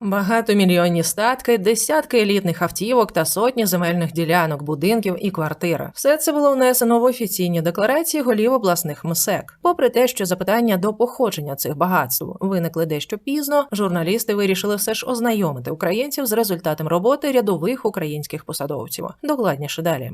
Багатомільйонні статки, десятки елітних автівок та сотні земельних ділянок, будинків і квартир. Все це було внесено в офіційні декларації голів обласних МСЕК. Попри те, що запитання до походження цих багатств виникли дещо пізно, журналісти вирішили все ж ознайомити українців з результатом роботи рядових українських посадовців. Докладніше далі.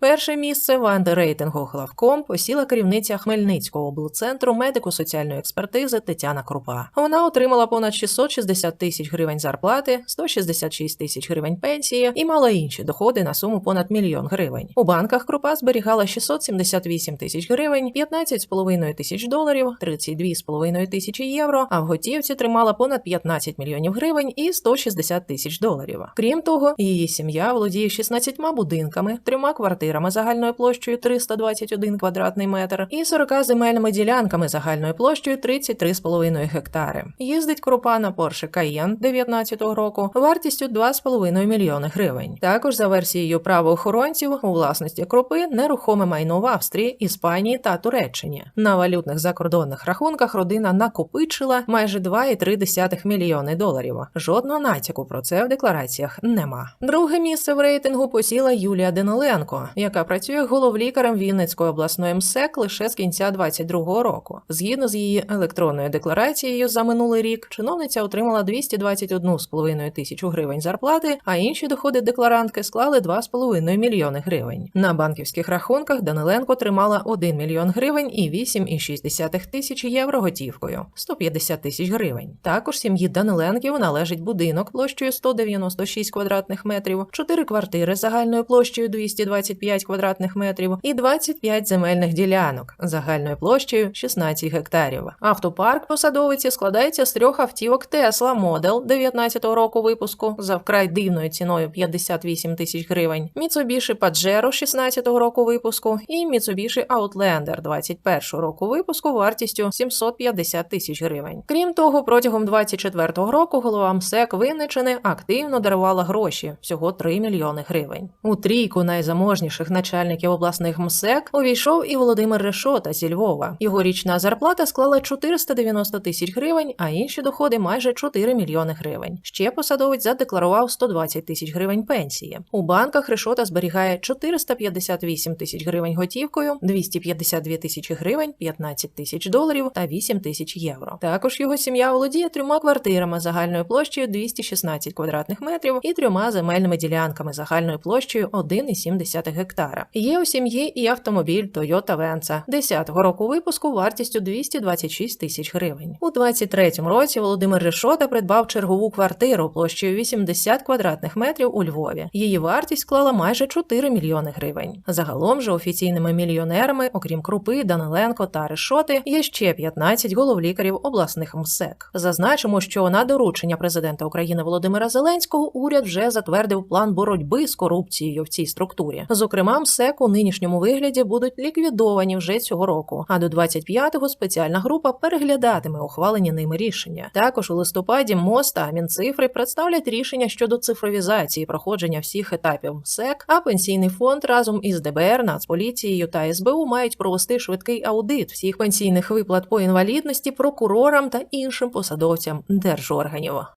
Перше місце в антирейтингу Главком посіла керівниця Хмельницького облцентру медико-соціальної експертизи Тетяна Крупа. Вона отримала понад 660 тисяч гривень зарплати, 166 тисяч гривень пенсії і мала інші доходи на суму понад мільйон гривень. У банках Крупа зберігала 678 тисяч гривень, 15,5 тисяч доларів, 32,5 тисячі євро. А в готівці тримала понад 15 мільйонів гривень і 160 тисяч доларів. Крім того, її сім'я володіє 16 будинками, трьома квартирами загальною площею 321 квадратний метр і 40 земельними ділянками загальною площею 33,5 гектари. Їздить крупа на Porsche Cayenne 19-го року вартістю 2,5 мільйони гривень. Також за версією правоохоронців у власності крупи нерухоме майно в Австрії, Іспанії та Туреччині. На валютних закордонних рахунках родина накопичила майже 2,3 мільйони доларів. Жодного натяку про це в деклараціях нема. Друге місце в рейтингу посіла Юлія Даниленко, яка працює головлікарем Вінницької обласної МСЕК лише з кінця 22-го року. Згідно з її електронною декларацією за минулий рік, чиновниця отримала 221,5 тисячу гривень зарплати, а інші доходи декларантки склали 2,5 мільйони гривень. На банківських рахунках Даниленко тримала 1 мільйон гривень і 8,6 тисячі євро готівкою 150 тисяч гривень. Також сім'ї Даниленків належить будинок площею 196 квадратних метрів, 4 квартири загальною площею 225 квадратних метрів і 25 земельних ділянок загальною площею 16 гектарів. Автопарк посадовиці складається з трьох автівок Tesla Model 19-го року випуску за вкрай дивною ціною 58 тисяч гривень, Mitsubishi Pajero 16-го року випуску і Mitsubishi Outlander 21-го року випуску вартістю 750 тисяч гривень. Крім того, протягом 24-го року голова МСЕК Винничини активно дарувала гроші всього 3 мільйони гривень. У трійку найзаможніших начальників обласних МСЕК увійшов і Володимир Решота зі Львова. Його річна зарплата склала 490 тисяч гривень, а інші доходи майже 4 мільйони гривень. Ще посадовець задекларував 120 тисяч гривень пенсії. У банках Решота зберігає 458 тисяч гривень готівкою, 252 тисячі гривень, 15 тисяч доларів та 8 тисяч євро. Також його сім'я володіє трьома квартирами загальною площею 216 квадратних метрів і трьома земельними ділянками загальною площею 1,7 гектара. Є у сім'ї і автомобіль Toyota Venza 10-го року випуску вартістю 226 тисяч гривень. У 23-му році Володимир Решота придбав чергову квартиру площею 80 квадратних метрів у Львові. Її вартість склала майже 4 мільйони гривень. Загалом же офіційними мільйонерами, окрім Крупи, Даниленко та Решоти, є ще 15 головлікарів обласних МСЕК. Зазначимо, що на доручення президента України Володимира Зеленського уряд вже затвердив план боротьби з корупцією в цій структурі. Зокрема, МСЕК у нинішньому вигляді будуть ліквідовані вже цього року. А до 25-го спеціальна група переглядатиме ухвалені ними рішення. Також у листопаді МОЗ та Мінцифри представлять рішення щодо цифровізації проходження всіх етапів МСЕК, а пенсійний фонд разом із ДБР, Нацполіцією та СБУ мають провести швидкий аудит всіх пенсійних виплат по інвалідності прокурорам та іншим посадовцям держорганів.